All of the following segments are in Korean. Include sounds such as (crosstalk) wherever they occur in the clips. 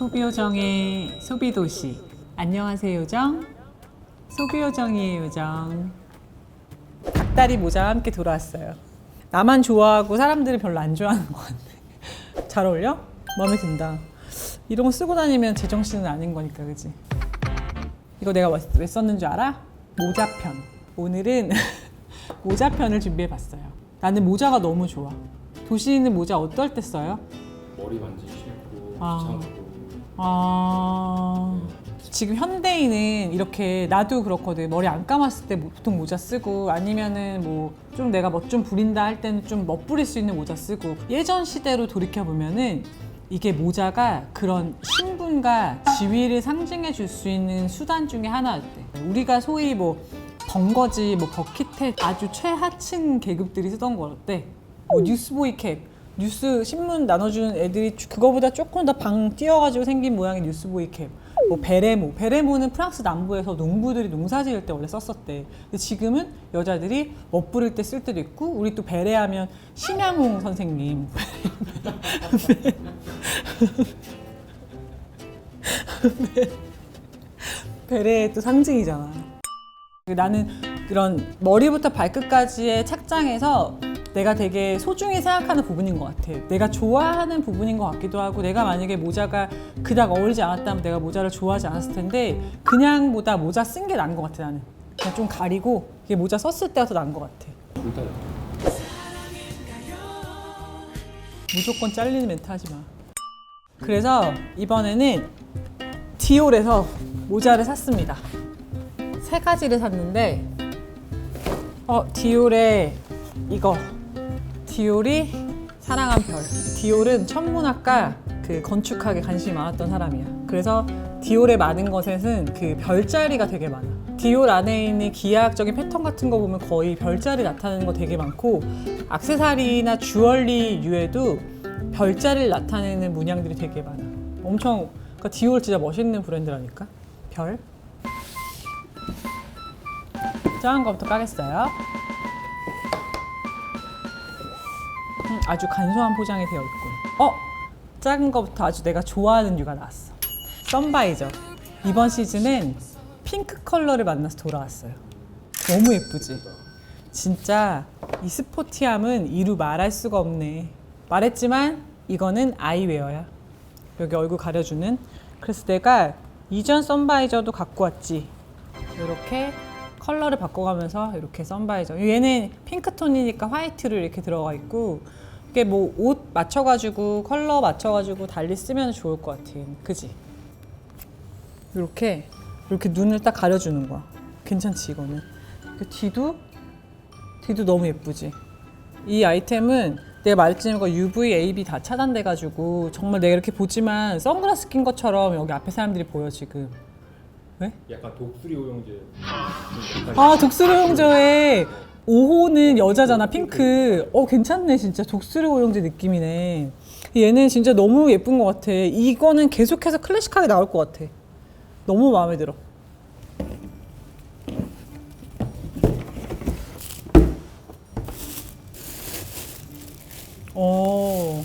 소비요정의 소비도시. 안녕하세요, 요정. 소비요정이에요, 요정. 닭다리 모자와 함께 돌아왔어요. 나만 좋아하고 사람들이 별로 안 좋아하는 것 같네. (laughs) 잘 어울려? 마음에 든다. 이런 거 쓰고 다니면 제정신은 아닌 거니까, 그지? 이거 내가 왜 썼는 줄 알아? 모자편. 오늘은 (laughs) 모자편을 준비해봤어요. 나는 모자가 너무 좋아. 있는 모자 어떨 때 써요? 머리 만지기 싫고 아. 귀찮고 아 지금 현대인은 이렇게 나도 그렇거든. 머리 안 감았을 때 보통 모자 쓰고 아니면은 뭐 좀 내가 멋 좀 부린다 할 때는 좀 멋부릴 수 있는 모자 쓰고 예전 시대로 돌이켜 보면은 이게 모자가 그런 신분과 지위를 상징해 줄 수 있는 수단 중에 하나였대. 우리가 소위 뭐 번거지 뭐 버킷햇 아주 최하층 계급들이 쓰던 거였대. 뭐 뉴스보이 캡 뉴스 신문 나눠주는 애들이 그거보다 조금 더방 띄어가지고 생긴 모양의 뉴스보이 캡. 뭐 베레모, 베레모는 프랑스 남부에서 농부들이 농사 지을 때 원래 썼었대. 근데 지금은 여자들이 멋부릴 때 쓸 때도 있고, 우리 또 베레하면 심양홍 선생님. (laughs) 베레의 또 상징이잖아. 나는 그런 머리부터 발끝까지의 착장에서 내가 되게 소중히 생각하는 부분인 것 같아. 내가 좋아하는 부분인 것 같기도 하고, 내가 만약에 모자가 그닥 어울리지 않았다면 내가 모자를 좋아하지 않았을 텐데, 그냥보다 모자 쓴 게 나은 것 같아, 나는. 그냥 좀 가리고, 이게 모자 썼을 때가 더 나은 것 같아. 무조건 잘리는 멘트 하지 마. 그래서 이번에는 디올에서 모자를 샀습니다. 세 가지를 샀는데, 어, 디올의 이거. 디올이 사랑한 별. 디올은 천문학과 그 건축학에 관심이 많았던 사람이야. 그래서 디올의 많은 것에는 그 별자리가 되게 많아. 디올 안에 있는 기하학적인 패턴 같은 거 보면 거의 별자리 나타내는 거 되게 많고 악세사리나 주얼리류에도 별자리를 나타내는 문양들이 되게 많아. 엄청 그러니까 디올 진짜 멋있는 브랜드라니까. 별. 작은 거부터 까겠어요. 음, 아주 간소한 포장이 되어 있군. 어? 작은 거부터 아주 내가 좋아하는 류가 나왔어. 선바이저. 이번 시즌은 핑크 컬러를 만나서 돌아왔어요. 너무 예쁘지? 진짜 이 스포티함은 이루 말할 수가 없네. 말했지만 이거는 아이웨어야. 여기 얼굴 가려주는. 그래서 내가 이전 선바이저도 갖고 왔지. 이렇게 컬러를 바꿔가면서 이렇게 선바이저. 얘는 핑크톤이니까 화이트로 이렇게 들어가 있고 이게 뭐 옷 맞춰가지고 컬러 맞춰가지고 달리 쓰면 좋을 것 같아. 그지? 이렇게 이렇게 눈을 딱 가려주는 거야. 괜찮지 이거는. 그 뒤도 뒤도 너무 예쁘지. 이 아이템은 내가 말했지만 UV, AB 다 차단돼가지고 정말 내가 이렇게 보지만 선글라스 낀 것처럼 여기 앞에 사람들이 보여 지금. 왜? 약간 독수리 오용제. 아 독수리 오용제에 5호는 여자잖아 핑크. 어 괜찮네 진짜. 독수리 오용제 느낌이네. 얘는 진짜 너무 예쁜 것 같아. 이거는 계속해서 클래식하게 나올 것 같아. 너무 마음에 들어. 오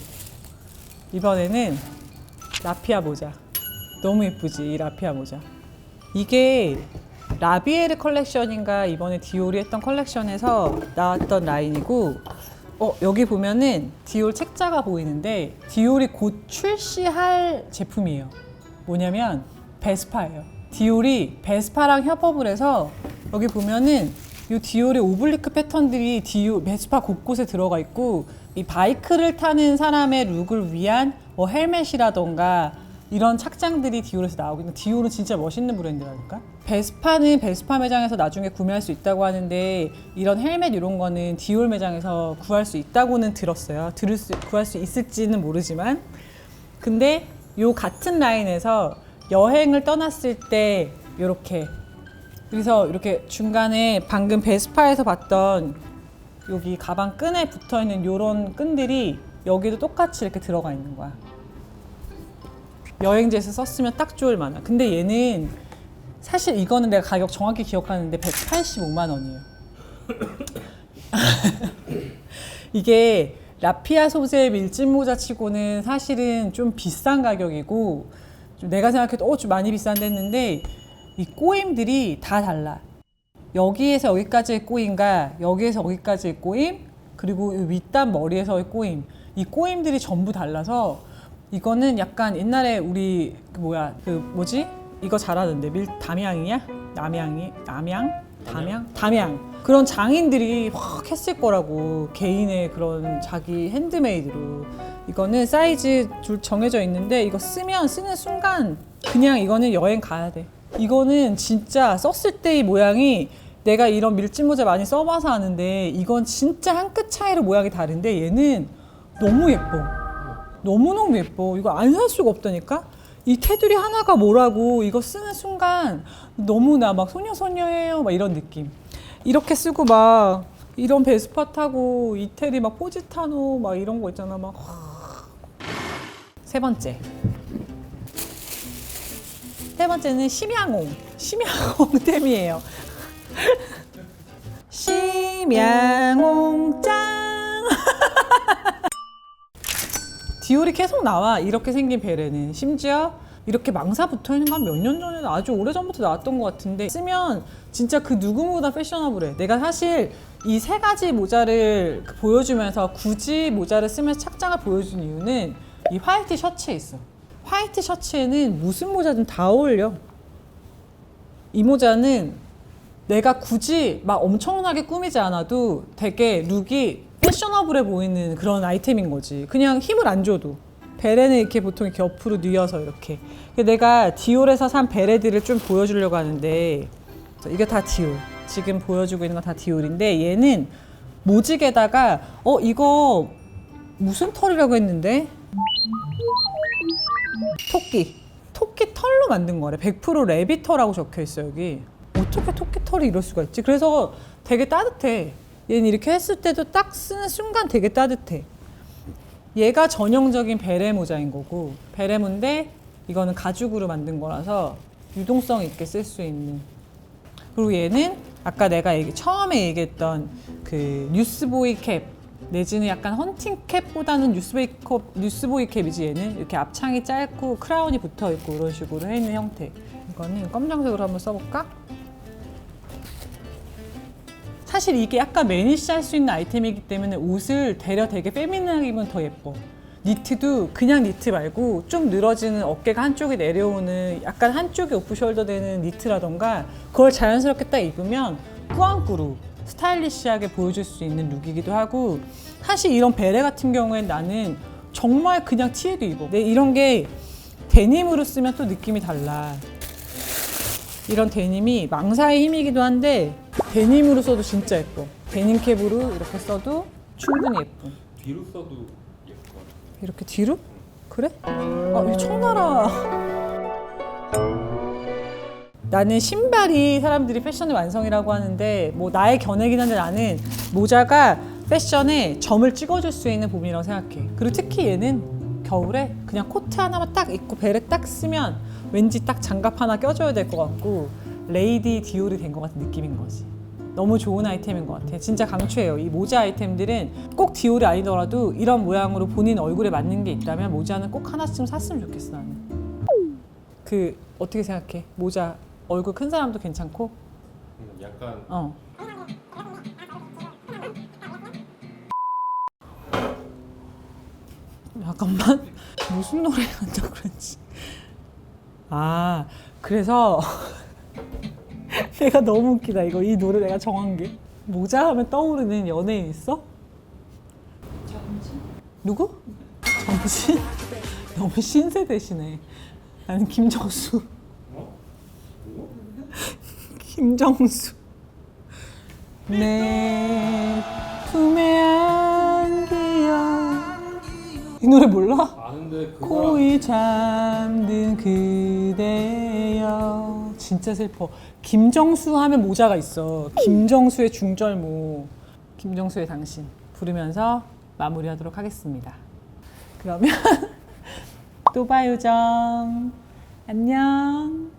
이번에는 라피아 모자. 너무 예쁘지 이 라피아 모자 이게 라비에르 컬렉션인가? 이번에 디올이 했던 컬렉션에서 나왔던 라인이고 어 여기 보면은 디올 책자가 보이는데 디올이 곧 출시할 제품이에요. 뭐냐면 베스파예요. 디올이 베스파랑 협업을 해서 여기 보면은 이 디올의 오블리크 패턴들이 디올 베스파 곳곳에 들어가 있고 이 바이크를 타는 사람의 룩을 위한 뭐 헬멧이라던가 이런 착장들이 디올에서 나오고 있는 디올은 진짜 멋있는 브랜드라니까? 베스파는 베스파 매장에서 나중에 구매할 수 있다고 하는데 이런 헬멧 이런 거는 디올 매장에서 구할 수 있다고는 들었어요. 들을 수, 구할 수 있을지는 모르지만. 근데 요 같은 라인에서 여행을 떠났을 때 이렇게 그래서 이렇게 중간에 방금 베스파에서 봤던 여기 가방 끈에 붙어 있는 요런 끈들이 여기도 똑같이 이렇게 들어가 있는 거야. 여행지에서 썼으면 딱 좋을 만한. 근데 얘는 사실 이거는 내가 가격 정확히 기억하는데 185만 원이에요. (laughs) 이게 라피아 소재 밀짚 모자 치고는 사실은 좀 비싼 가격이고 좀 내가 생각해도 어, 좀 많이 비싼데 했는데 이 꼬임들이 다 달라. 여기에서 여기까지의 꼬임과 여기에서 여기까지의 꼬임 그리고 이 윗단 머리에서의 꼬임 이 꼬임들이 전부 달라서 이거는 약간 옛날에 우리 그 뭐야 그 뭐지? 이거 잘하는데. 밀 담양이야? 남양이? 남양? 담양? 담양. 그런 장인들이 확 했을 거라고. 개인의 그런 자기 핸드메이드로. 이거는 사이즈 줄 정해져 있는데 이거 쓰면 쓰는 순간 그냥 이거는 여행 가야 돼. 이거는 진짜 썼을 때의 모양이 내가 이런 밀짚 모자 많이 써봐서 아는데 이건 진짜 한 끗 차이로 모양이 다른데 얘는 너무 예뻐. 너무너무 예뻐. 이거 안 살 수가 없다니까? 이 테두리 하나가 뭐라고 이거 쓰는 순간 너무나 막 소녀소녀해요. 막 이런 느낌. 이렇게 쓰고 막 이런 베스파 타고 이태리 막 포지타노 막 이런 거 있잖아. 막. 세 번째. 세 번째는 심양옹. 심양옹 템이에요. 심양옹 짱. 디올이 계속 나와 이렇게 생긴 베레는 심지어 이렇게 망사 붙어 있는 건 몇 년 전에 아주 오래 전부터 나왔던 것 같은데 쓰면 진짜 그 누구보다 패셔너블해. 내가 사실 이 세 가지 모자를 보여주면서 굳이 모자를 쓰면서 착장을 보여준 이유는 이 화이트 셔츠에 있어. 화이트 셔츠에는 무슨 모자든 다 어울려. 이 모자는 내가 굳이 막 엄청나게 꾸미지 않아도 되게 룩이 패셔너블해 보이는 그런 아이템인 거지. 그냥 힘을 안 줘도. 베레는 이렇게 보통 이렇게 옆으로 뉘어서 이렇게. 내가 디올에서 산 베레들을 좀 보여주려고 하는데 이게 다 디올. 지금 보여주고 있는 건 다 디올인데 얘는 모직에다가 어 이거 무슨 털이라고 했는데 토끼. 토끼 털로 만든 거래. 100% 레비터라고 적혀 있어 여기. 어떻게 토끼 털이 이럴 수가 있지? 그래서 되게 따뜻해. 얘는 이렇게 했을 때도 딱 쓰는 순간 되게 따뜻해. 얘가 전형적인 베레 모자인 거고 베레 모인데 이거는 가죽으로 만든 거라서 유동성 있게 쓸 수 있는. 그리고 얘는 아까 내가 얘기, 처음에 얘기했던 그 뉴스보이 캡 내지는 약간 헌팅 캡보다는 뉴스보이 캡, 뉴스보이 캡이지 얘는 이렇게 앞창이 짧고 크라운이 붙어 있고 이런 식으로 해 있는 형태. 이거는 검정색으로 한번 써볼까? 사실 이게 약간 매니시 할 수 있는 아이템이기 때문에 옷을 대려 되게 페미닌하게 입으면 더 예뻐. 니트도 그냥 니트 말고 좀 늘어지는 어깨가 한쪽이 내려오는 약간 한쪽이 오프숄더 되는 니트라던가 그걸 자연스럽게 딱 입으면 꾸안꾸루 스타일리시하게 보여줄 수 있는 룩이기도 하고 사실 이런 베레 같은 경우엔 나는 정말 그냥 티에도 입어. 근데 이런 게 데님으로 쓰면 또 느낌이 달라. 이런 데님이 망사의 힘이기도 한데 데님으로 써도 진짜 예뻐. 데님 캡으로 이렇게 써도 충분히 예쁨. 뒤로 써도 예쁠 것 같아. 이렇게 뒤로? 그래? 아, 이 청나라. 나는 신발이 사람들이 패션의 완성이라고 하는데 뭐 나의 견해긴 한데 나는 모자가 패션에 점을 찍어줄 수 있는 부분이라고 생각해. 그리고 특히 얘는 겨울에 그냥 코트 하나만 딱 입고 베레 딱 쓰면 왠지 딱 장갑 하나 껴줘야 될 것 같고 레이디 디올이 된 것 같은 느낌인 거지. 너무 좋은 아이템인 것 같아. 진짜 강추해요. 이 모자 아이템들은 꼭 디올이 아니더라도 이런 모양으로 본인 얼굴에 맞는 게 있다면 모자는 꼭 하나쯤 샀으면 좋겠어 나는. 그 어떻게 생각해? 모자 얼굴 큰 사람도 괜찮고? 음, 약간 어. 잠깐만 (laughs) 무슨 노래 한다 그랬지? 아 그래서 (laughs) 내가 너무 웃기다 이거 이 노래 내가 정한 게 모자 하면 떠오르는 연예인 있어? 누구? 정신? (laughs) 너무 신세대시네. 나는 김정수. 어? 뭐? 김정수. 내 이 노래 몰라? 아는데 그거랑 코이 잠든 그대여. 진짜 슬퍼. 김정수 하면 모자가 있어. 김정수의 중절모. 김정수의 당신. 부르면서 마무리하도록 하겠습니다. 그러면 (laughs) 또 봐요정. 안녕.